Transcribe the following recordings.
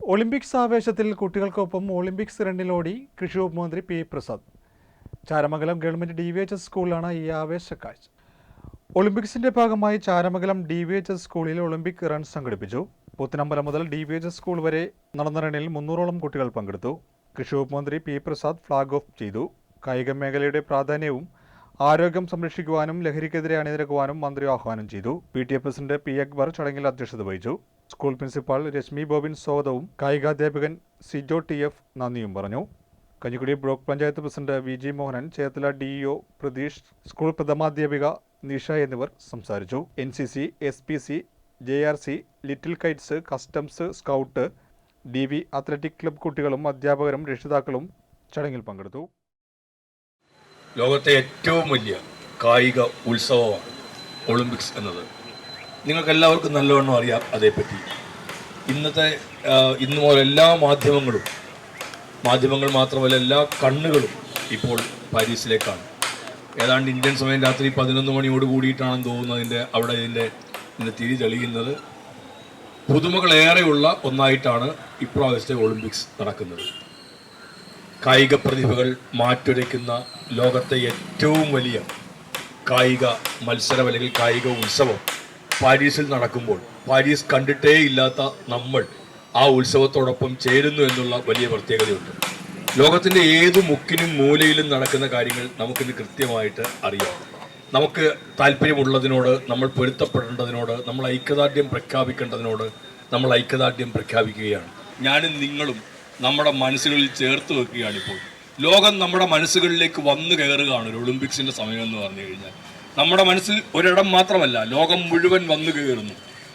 Olympics ആവേശത്തിൽ കുട്ടികൾക്കൊപ്പം Olympics റണ്ണിലോടി കൃഷി വകുപ്പ് മന്ത്രി P Prasad. Charamangalam government D V H S സ്കൂളിലാണ് ഈ ആവേശ കാഴ്ച. ഒളിമ്പിക്സിന്റെ ഭാഗമായി Charamangalam D V H S സ്കൂളിൽ ഒളിമ്പിക് റൺ സംഘടിപ്പിച്ചു. പുത്തനമ്പലം മുതൽ D V H S school വരെ നടന്ന റണ്ണിൽ മുന്നൂറോളം കുട്ടികൾ പങ്കെടുത്തു. കൃഷി വകുപ്പ് മന്ത്രി പി പ്രസാദ് ഫ്ളാഗ് ഓഫ് ചെയ്തു. കായിക മേഖലയുടെ പ്രാധാന്യവും ആരോഗ്യം സംരക്ഷിക്കുവാനും ലഹരിക്കെതിരെ അണിനിരക്കുവാനും മന്ത്രി ആഹ്വാനം ചെയ്തു. P T A president P Akbar ചടങ്ങിൽ അധ്യക്ഷത വഹിച്ചു. സ്കൂൾ പ്രിൻസിപ്പാൾ രശ്മി ബോബിൻ സ്വാഗതവും. കായികാധ്യാപകൻ സിജോ ടി എഫ് നന്ദിയും പറഞ്ഞു. Kanjikuzhi block panchayat president V G Mohanan Cherthala DEO Pratheesh school പ്രഥമാധ്യാപിക Nisha എന്നിവർ സംസാരിച്ചു. N C C S P C J R C little kites customs scout D V athletic club കുട്ടികളും അധ്യാപകരും രക്ഷിതാക്കളും ചടങ്ങിൽ പങ്കെടുത്തു. ലോകത്തെ ഏറ്റവും വലിയ കായിക ഉത്സവമാണ് ഒളിമ്പിക്സ് എന്നത്. നിങ്ങൾക്കെല്ലാവർക്കും നല്ലവണ്ണം അറിയാം അതേപ്പറ്റി. ഇന്നത്തെ ഇന്ന് മുതൽ എല്ലാ മാധ്യമങ്ങളും മാധ്യമങ്ങൾ മാത്രമല്ല എല്ലാ കണ്ണുകളും ഇപ്പോൾ പാരീസിലേക്കാണ്. ഏതാണ്ട് ഇന്ത്യൻ സമയം രാത്രി പതിനൊന്ന് മണിയോട് കൂടിയിട്ടാണെന്ന് തോന്നുന്നു അതിന്റെ അവിടെ ഇതിന്റെ ഇതിന്റെ തിരി തെളിയുന്നത്. പുതുമകളേറെയുള്ള ഒന്നായിട്ടാണ് ഇപ്രാവശ്യത്തെ ഒളിമ്പിക്സ് നടക്കുന്നത്. കായിക പ്രതിഭകൾ മാറ്റുരയ്ക്കുന്ന ലോകത്തെ ഏറ്റവും വലിയ കായിക മത്സരം അല്ലെങ്കിൽ കായിക ഉത്സവം പാരീസിൽ നടക്കുമ്പോൾ പാരീസ് കണ്ടിട്ടേ ഇല്ലാത്ത നമ്മൾ ആ ഉത്സവത്തോടൊപ്പം ചേരുന്നു എന്നുള്ള വലിയ പ്രത്യേകതയുണ്ട്. ലോകത്തിന്റെ ഏത് മുക്കിനും മൂലയിലും നടക്കുന്ന കാര്യങ്ങൾ നമുക്കിന്ന് കൃത്യമായിട്ട് അറിയാം. നമുക്ക് താല്പര്യമുള്ളതിനോട് നമ്മൾ പൊരുത്തപ്പെടേണ്ടതിനോട് നമ്മൾ ഐക്യദാർഢ്യം പ്രഖ്യാപിക്കേണ്ടതിനോട് നമ്മൾ ഐക്യദാർഢ്യം പ്രഖ്യാപിക്കുകയാണ്. ഞാനും നിങ്ങളും നമ്മുടെ മനസ്സുകളിൽ ചേർത്ത് വെക്കുകയാണ് ഇപ്പോൾ ലോകം നമ്മുടെ മനസ്സുകളിലേക്ക് വന്നു കയറുകയാണ് ഒരു ഒളിമ്പിക്സിന്റെ സമയം എന്ന് പറഞ്ഞു കഴിഞ്ഞാൽ. നമ്മുടെ മനസ്സിൽ ഒരിടം മാത്രമല്ല ലോകം മുഴുവൻ വന്നു കയറുന്നു.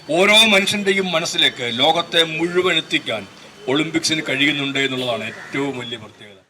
ഓരോ മനുഷ്യന്റെയും മനസ്സിലേക്ക് ലോകത്തെ മുഴുവൻ എത്തിക്കാൻ ഒളിമ്പിക്സിന് കഴിയുന്നുണ്ട് എന്നുള്ളതാണ് ഏറ്റവും വലിയ പ്രത്യേകത.